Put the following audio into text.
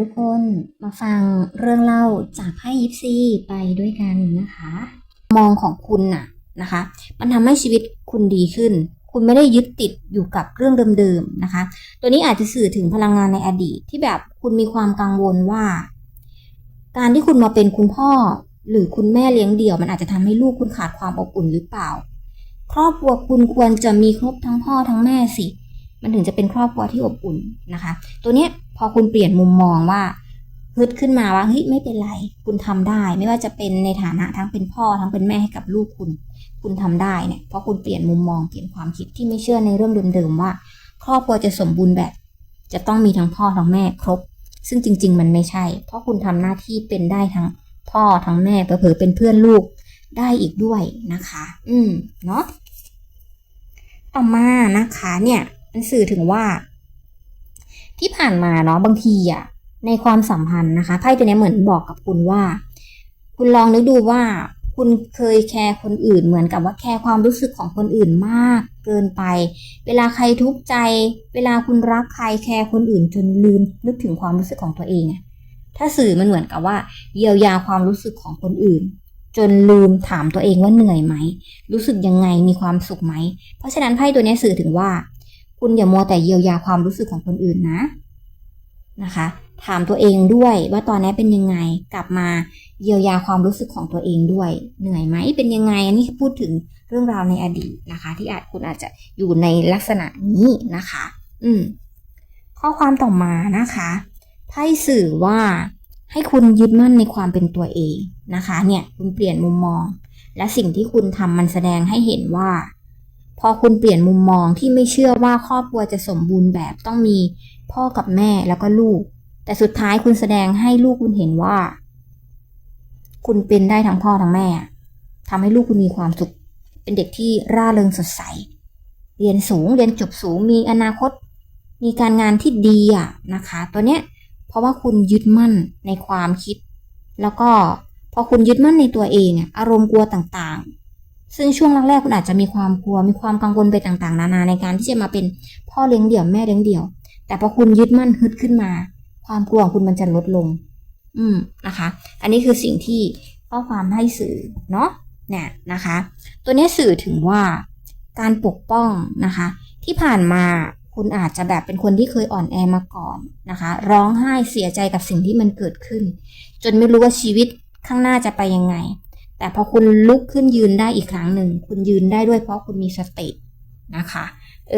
ทุกคนมาฟังเรื่องเล่าจากไพ่ยิปซีไปด้วยกันนะคะ มองของคุณน่ะนะคะ มันทำให้ชีวิตคุณดีขึ้น คุณไม่ได้ยึดติดอยู่กับเรื่องเดิมๆนะคะ ตัวนี้อาจจะสื่อถึงพลังงานในอดีตที่แบบคุณมีความกังวลว่า การที่คุณมาเป็นคุณพ่อ หรือคุณแม่เลี้ยงเดี่ยว มันอาจจะทำให้ลูกคุณขาดความอบอุ่นหรือเปล่า ครอบครัวคุณควรจะมีครบทั้งพ่อทั้งแม่สิ มันถึงจะเป็นครอบครัวที่อบอุ่นนะคะ ตัวเนี้ยพอคุณเปลี่ยนมุมมองว่าฮึดขึ้นมาว่าเฮ้ยไม่เป็นไร คุณทำได้ ไม่ว่าจะเป็นในฐานะทั้งเป็นพ่อทั้งเป็นแม่ให้กับลูกคุณ คุณทำได้เนี่ยเพราะคุณเปลี่ยนมุมมองเปลี่ยนความคิดที่ไม่เชื่อในเรื่องเดิมๆว่า ครอบครัวจะสมบูรณ์แบบ จะต้องมีทั้งพ่อทั้งแม่ครบ ซึ่งจริง ๆ มันไม่ใช่ เพราะคุณทำหน้าที่เป็นได้ทั้งพ่อทั้งแม่เผลอเป็นเพื่อนลูกได้อีกด้วยนะคะ อืมเนาะต่อมานะคะเนี่ย มันสื่อถึงว่า ที่ผ่านมาเนาะบางทีอะในความสัมพันธ์นะคะไพ่ตัวนี้เหมือนบอกกับคุณว่า คุณลองนึกดูว่า คุณเคยแคร์คนอื่น เหมือนกับว่าแคร์ความรู้สึกของคนอื่นมาก เกินไป เวลาใครทุกข์ใจ เวลาคุณรักใครแคร์คนอื่นจนลืมนึกถึงความรู้สึกของตัวเองอะถ้าสื่อมันเหมือนกับว่า เยียวยาความรู้สึกของคนอื่น จนลืมถามตัวเองว่าเหนื่อยไหม รู้สึกยังไงมีความสุขไหม เพราะฉะนั้นไพ่ตัวนี้สื่อถึงว่า คุณอย่ามัวแต่เยียวยาความรู้สึกของคนอื่นนะนะคะ ถามตัวเองด้วยว่าตอนนี้เป็นยังไงกลับมาเยียวยาความรู้สึกของตัวเองด้วย เหนื่อยไหมเป็นยังไงอันนี้พูดถึงเรื่องราวในอดีตนะคะ ที่อาจคุณอาจจะอยู่ในลักษณะนี้นะคะ อืมข้อความต่อมานะคะไพ่สื่อว่าให้คุณยึดมั่นในความเป็นตัวเองนะคะ เนี่ยคุณเปลี่ยนมุมมอง และสิ่งที่คุณทำมันแสดงให้เห็นว่า พอคุณเปลี่ยนมุมมองที่ไม่เชื่อว่าครอบครัวจะสมบูรณ์แบบต้องมีพ่อกับแม่แล้วก็ลูก แต่สุดท้ายคุณแสดงให้ลูกคุณเห็นว่า คุณเป็นได้ทั้งพ่อทั้งแม่ทำให้ลูกคุณมีความสุข เป็นเด็กที่ร่าเริงสดใส เรียนสูงเรียนจบสูงมีอนาคต มีการงานที่ดีอะนะคะ ตัวเนี้ยเพราะว่าคุณยึดมั่นในความคิด แล้วก็พอคุณยึดมั่นในตัวเองอะอารมณ์กลัวต่างๆ ซึ่งช่วงแรกๆคุณอาจจะมีความกลัว มีความกังวลไปต่างๆ นานาในการที่จะมาเป็นพ่อเลี้ยงเดี่ยวแม่เลี้ยงเดี่ยว แต่พอคุณยึดมั่นฮึดขึ้นมา ความกลัวของคุณมันจะลดลง อืมนะคะ อันนี้คือสิ่งที่ข้อความให้สื่อเนาะเนี่ยนะคะ ตัวนี้สื่อถึงว่าการปกป้องนะคะ ที่ผ่านมาคุณอาจจะแบบเป็นคนที่เคยอ่อนแอมาก่อนนะคะ ร้องไห้เสียใจกับสิ่งที่มันเกิดขึ้น จนไม่รู้ว่าชีวิตข้างหน้าจะไปยังไง แต่พอคุณลุกขึ้นยืนได้อีกครั้งหนึ่ง คุณยืนได้ด้วยเพราะคุณมีสตินะคะ